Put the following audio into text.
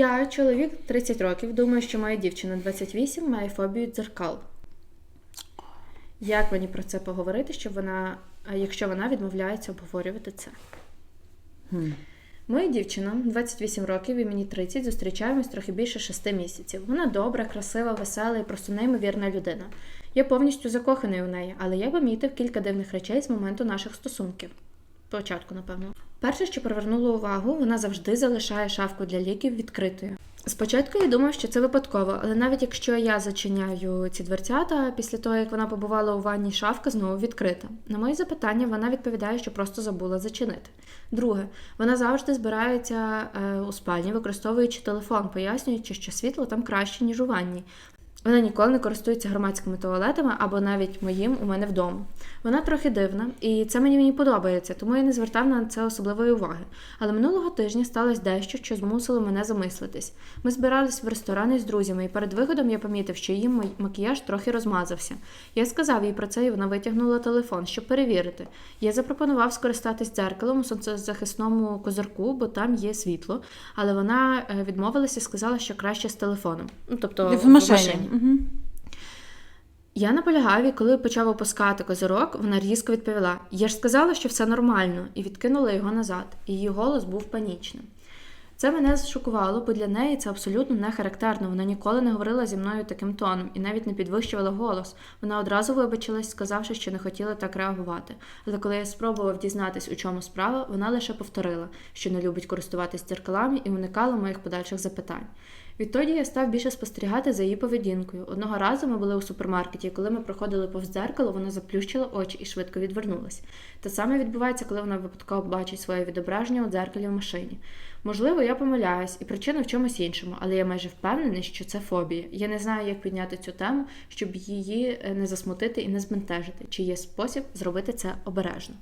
Я, чоловік 30 років, думаю, що моя дівчина 28 має фобію дзеркал. Як мені про це поговорити, щоб вона, якщо вона відмовляється обговорювати це? Хм. Моя дівчина 28 років і мені 30, зустрічаємось трохи більше 6 місяців. Вона добра, красива, весела і просто неймовірна людина. Я повністю закоханий у неї, але я помітив кілька дивних речей з моменту наших стосунків. Початку, напевно. Перше, що привернуло увагу, вона завжди залишає шафку для ліків відкритою. Спочатку я думав, що це випадково, але навіть якщо я зачиняю ці дверцята, після того як вона побувала у ванні, шафка знову відкрита. На мої запитання вона відповідає, що просто забула зачинити. Друге, вона завжди збирається е, у спальні, використовуючи телефон, пояснюючи, що світло там краще, ніж у ванні. Вона ніколи не користується громадськими туалетами або навіть моїм у мене вдома. Вона трохи дивна, і це мені мені подобається, тому я не звертав на це особливої уваги. Але минулого тижня сталося дещо, що змусило мене замислитись. Ми збирались в ресторани з друзями, і перед виходом я помітив, що її макіяж трохи розмазався. Я сказав їй про це, і вона витягнула телефон, щоб перевірити. Я запропонував скористатись дзеркалом у сонцезахисному козирку, бо там є світло, але вона е, відмовилася і сказала, що краще з телефоном. Ну, тобто В машині. Я наполягав, і коли почав опускати козирок, вона різко відповіла: Я ж сказала, що все нормально, і відкинула його назад. Її голос був панічним. Це мене зшокувало, бо для неї це абсолютно не характерно. Вона ніколи не говорила зі мною таким тоном і навіть не підвищувала голос. Вона одразу вибачилась, сказавши, що не хотіла так реагувати. Але коли я спробував дізнатись, у чому справа, вона лише повторила, що не любить користуватись дзеркалами і уникала моїх подальших запитань. Відтоді я став більше спостерігати за її поведінкою. Одного разу ми були у супермаркеті, і коли ми проходили повз дзеркало, вона заплющила очі і швидко відвернулась. Те саме відбувається, коли вона випадково бачить своє відображення у дзеркалі в машині. Можливо, я помиляюсь, і причина в чомусь іншому, але я майже впевнений, що це фобія. Я не знаю, як підняти цю тему, щоб її е, не засмутити і не збентежити. Чи є спосіб зробити це обережно?